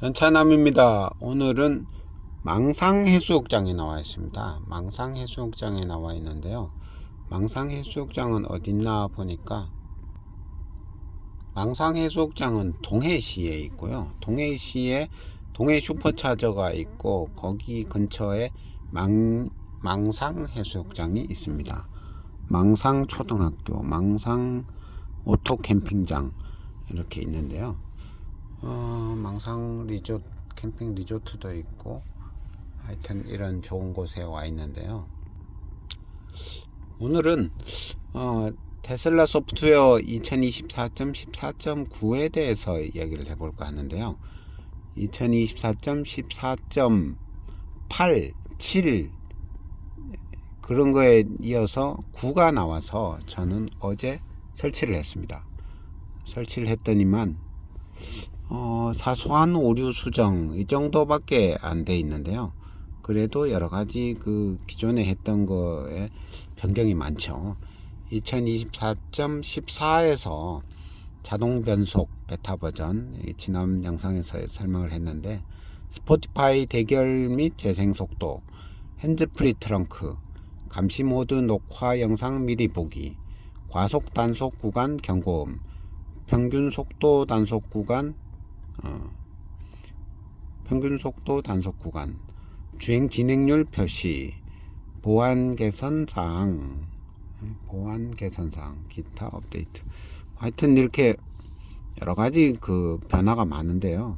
전차남입니다. 오늘은 망상해수욕장에 나와 있습니다. 망상해수욕장에 나와 있는데요. 망상해수욕장은 어딨나 보니까 망상해수욕장은 동해시에 있고요. 동해시에 동해 슈퍼차저가 있고 거기 근처에 망 망상해수욕장이 있습니다. 망상초등학교, 망상 오토캠핑장 이렇게 있는데요. 어, 망상 리조트 캠핑 리조트도 있고 하여튼 이런 좋은 곳에 와 있는데요. 오늘은 어, 테슬라 소프트웨어 2024.14.9에 대해서 이야기를 해볼까 하는데요. 2024.14.8, 7 그런 거에 이어서 9가 나와서 저는 어제 설치를 했습니다. 설치를 했더니만 어, 사소한 오류 수정 이 정도밖에 안 돼 있는데요. 그래도 여러 가지 그 기존에 했던 거에 변경이 많죠. 2024.14에서 자동 변속 베타 버전 이 지난 영상에서 설명을 했는데 스포티파이 대결 및 재생 속도, 핸즈프리 트렁크, 감시 모드 녹화 영상 미리 보기, 과속 단속 구간 경고음, 평균 속도 단속 구간 어, 평균 속도 단속 구간, 주행 진행률 표시, 보안 개선 사항, 보안 개선 사항, 기타 업데이트. 하여튼 이렇게 여러 가지 그 변화가 많은데요.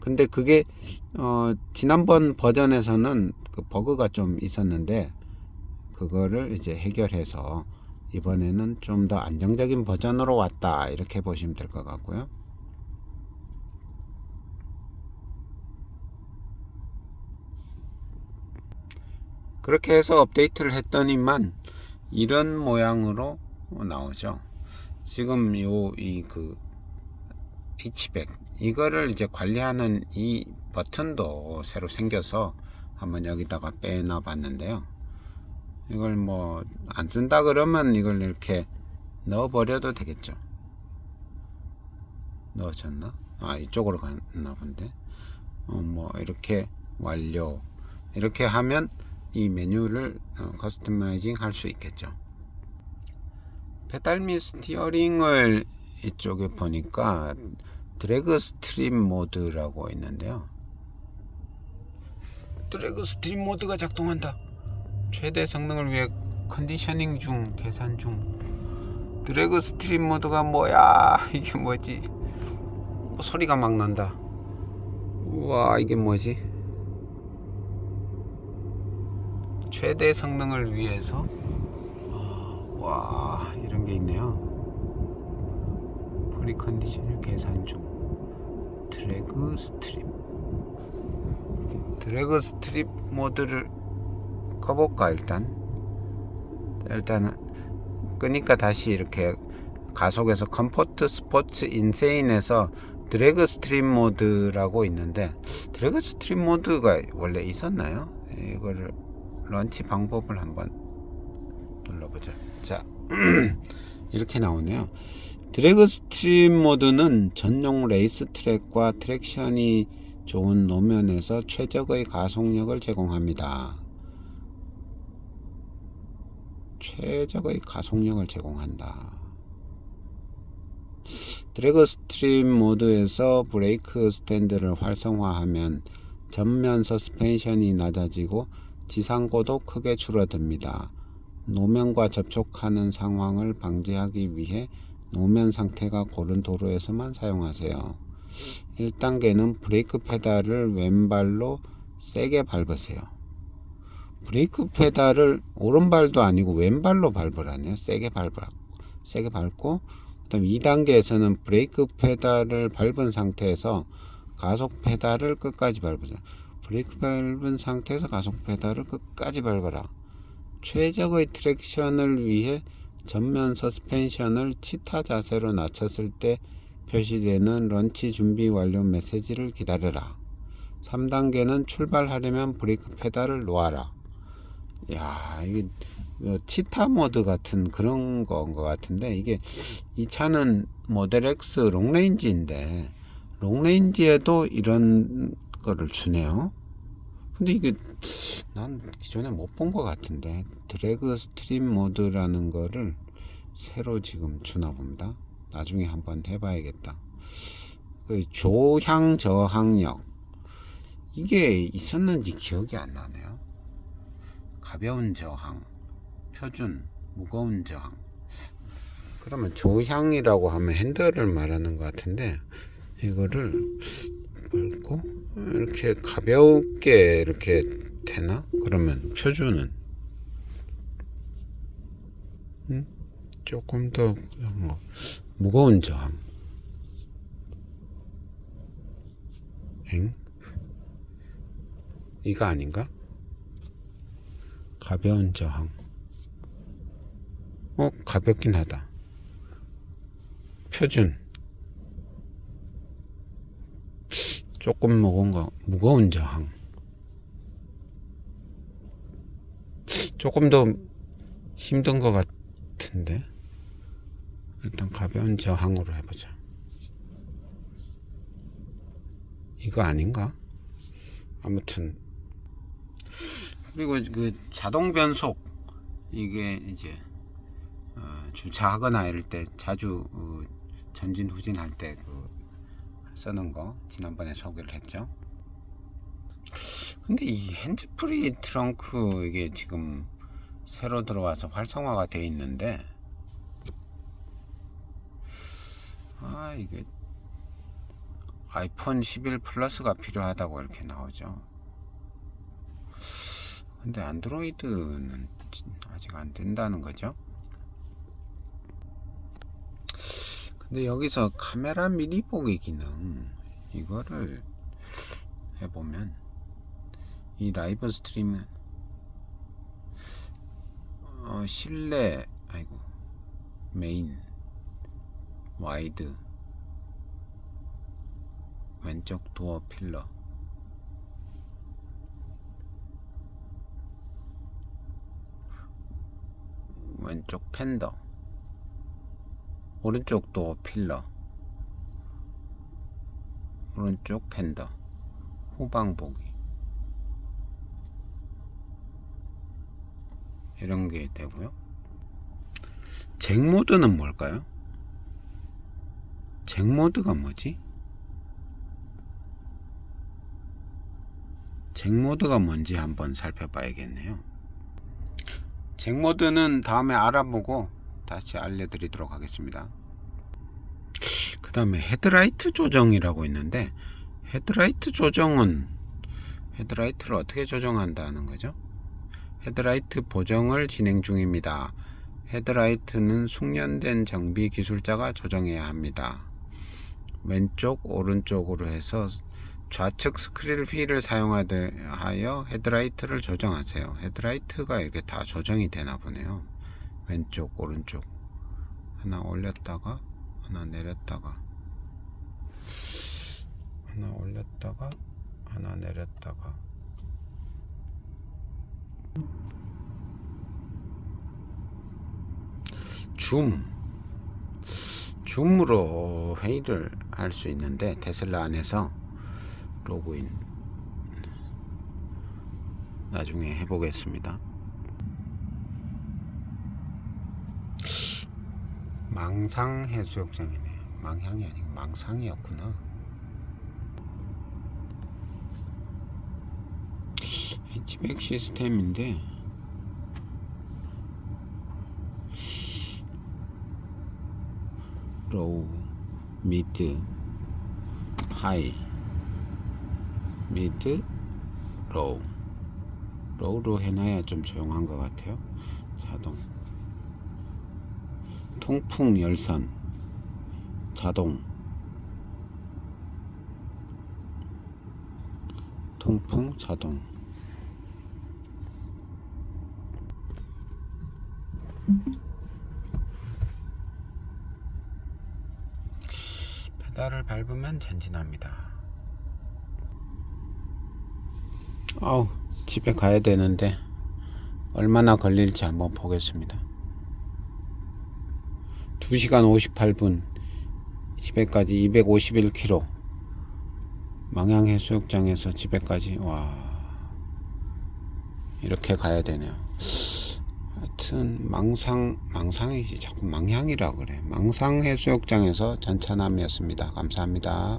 근데 그게 어, 지난번 버전에서는 그 버그가 좀 있었는데 그거를 이제 해결해서 이번에는 좀 더 안정적인 버전으로 왔다 이렇게 보시면 될 것 같고요. 그렇게 해서 업데이트를 했더니만 이런 모양으로 나오죠. 지금 요 이 그 H백 이거를 이제 관리하는 이 버튼도 새로 생겨서 한번 여기다가 빼놔 봤는데요. 이걸 뭐 안 쓴다 그러면 이걸 이렇게 넣어 버려도 되겠죠. 넣어졌나? 아 이쪽으로 갔나 본데. 어, 뭐 이렇게 완료 이렇게 하면 이 메뉴를 어, 커스터마이징 할 수 있겠죠. 페달 및 스티어링을 이쪽에 보니까 드래그 스트림 모드라고 있는데요. 드래그 스트림 모드가 작동한다. 최대 성능을 위해 컨디셔닝 중, 계산 중. 드래그 스트림 모드가 뭐야? 이게 뭐지? 뭐 소리가 막 난다. 우와, 이게 뭐지? 최대 성능을 위해서? 어, 와 이런 게 있네요. 프리 컨디션을 계산 중. 드래그 스트립. 드래그 스트립 모드를 꺼볼까 일단? 일단은 끄니까 다시 이렇게 가속에서 컴포트 스포츠 인세인에서 드래그 스트립 모드라고 있는데 드래그 스트립 모드가 원래 있었나요? 이거를 런치 방법을 한번 눌러보자. 자, 이렇게 나오네요. 드래그 스트림 모드는 전용 레이스 트랙과 트랙션이 좋은 노면에서 최적의 가속력을 제공합니다. 최적의 가속력을 제공한다. 드래그 스트림 모드에서 브레이크 스탠드를 활성화하면 전면 서스펜션이 낮아지고 지상고도 크게 줄어듭니다. 노면과 접촉하는 상황을 방지하기 위해 노면 상태가 고른 도로에서만 사용하세요. 1단계는 브레이크 페달을 왼발로 세게 밟으세요. 브레이크 페달을 오른발도 아니고 왼발로 밟으라네요. 세게 밟으라. 세게 밟고 그다음 2단계에서는 브레이크 페달을 밟은 상태에서 가속 페달을 끝까지 밟으세요. 브레이크 밟은 상태에서 가속 페달을 끝까지 밟아라. 최적의 트랙션을 위해 전면 서스펜션을 치타 자세로 낮췄을 때 표시되는 런치 준비 완료 메시지를 기다려라. 3단계는 출발하려면 브레이크 페달을 놓아라. 야, 이게 뭐 치타 모드 같은 그런 거인 것 같은데 이게 이 차는 모델 X 롱레인지인데 롱레인지에도 이런 거를 주네요. 근데 이게 난 기존에 못 본 것 같은데 드래그 스트림 모드라는 거를 새로 지금 주나 봅니다. 나중에 한번 해봐야겠다. 그 조향 저항력 이게 있었는지 기억이 안 나네요. 가벼운 저항, 표준, 무거운 저항. 그러면 조향이라고 하면 핸들을 말하는 것 같은데 이거를 밟고 이렇게 가볍게 이렇게 되나? 그러면 표준은 음? 조금 더 뭐, 무거운 저항. 엥? 이거 아닌가? 가벼운 저항. 어, 가볍긴 하다. 표준. 조금 무거운 거, 무거운 저항. 조금 더 힘든 것 같은데. 일단 가벼운 저항으로 해보자. 이거 아닌가? 아무튼 그리고 그 자동 변속 이게 이제 어, 주차하거나 이럴 때 자주 어, 전진 후진 할 때 그 쓰는 거 지난번에 소개를 했죠. 근데 이 핸즈프리 트렁크 이게 지금 새로 들어와서 활성화가 되어 있는데 아 이게 아이폰 11 플러스가 필요하다고 이렇게 나오죠. 근데 안드로이드는 아직 안 된다는 거죠. 근데 여기서 카메라 미리 보기 기능 이거를 해보면 이 라이브 스트리밍 어, 실내 아이고 메인 와이드 왼쪽 도어 필러. 왼쪽 팬더 오른쪽 도어 필러 오른쪽 팬더 후방 보기 이런 게 되고요 잭 모드는 뭘까요? 잭 모드가 뭐지? 잭 모드가 뭔지 한번 살펴봐야겠네요. 잭 모드는 다음에 알아보고 다시 알려드리도록 하겠습니다. 그 다음에 헤드라이트 조정이라고 있는데 헤드라이트 조정은 헤드라이트를 어떻게 조정한다는 거죠? 헤드라이트 보정을 진행 중입니다. 헤드라이트는 숙련된 정비 기술자가 조정해야 합니다. 왼쪽 오른쪽으로 해서 좌측 스크릴 휠을 사용하여 헤드라이트를 조정하세요. 헤드라이트가 이렇게 다 조정이 되나 보네요. 왼쪽, 오른쪽. 하나 올렸다가, 하나 내렸다가, 하나 올렸다가, 하나 내렸다가. 줌. 줌으로 회의를 할 수 있는데, 테슬라 안에서 로그인 나중에 해보겠습니다. 망상 해수욕장이네. 망향이 아니고 망상이었구나. 해치백 시스템인데 로우, 미드, 하이 미드, 로우. 로우로 해놔야 좀 조용한 것 같아요. 자동. 통풍 열선. 자동. 통풍 자동. 페달을 밟으면 전진합니다. 아우 집에 가야 되는데 얼마나 걸릴지 한번 보겠습니다 2시간 58분 집에까지 251km 망향 해수욕장에서 집에까지 와 이렇게 가야 되네요. 하여튼 망상 망상이지 자꾸 망향이라 그래. 망상 해수욕장에서 전차남이었습니다. 감사합니다.